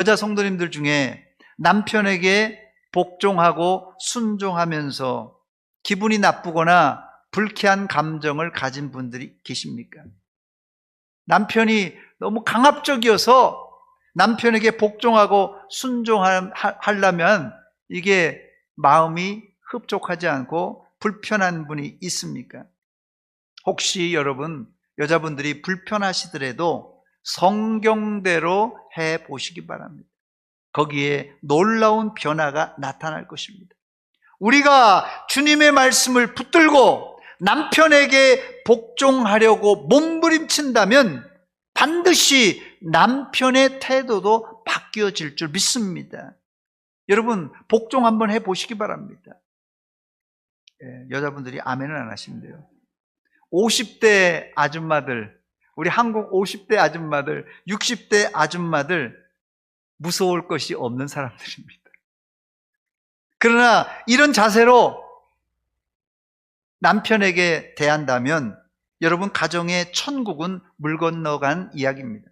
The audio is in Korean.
여자 성도님들 중에 남편에게 복종하고 순종하면서 기분이 나쁘거나 불쾌한 감정을 가진 분들이 계십니까? 남편이 너무 강압적이어서 남편에게 복종하고 순종하려면 이게 마음이 흡족하지 않고 불편한 분이 있습니까? 혹시 여러분 여자분들이 불편하시더라도 성경대로 해 보시기 바랍니다. 거기에 놀라운 변화가 나타날 것입니다. 우리가 주님의 말씀을 붙들고 남편에게 복종하려고 몸부림친다면 반드시 남편의 태도도 바뀌어질 줄 믿습니다. 여러분, 복종 한번 해 보시기 바랍니다. 예, 여자분들이 아멘을 안 하시는데요. 50대 아줌마들, 우리 한국 50대 아줌마들, 60대 아줌마들, 무서울 것이 없는 사람들입니다. 그러나 이런 자세로 남편에게 대한다면 여러분 가정의 천국은 물 건너간 이야기입니다.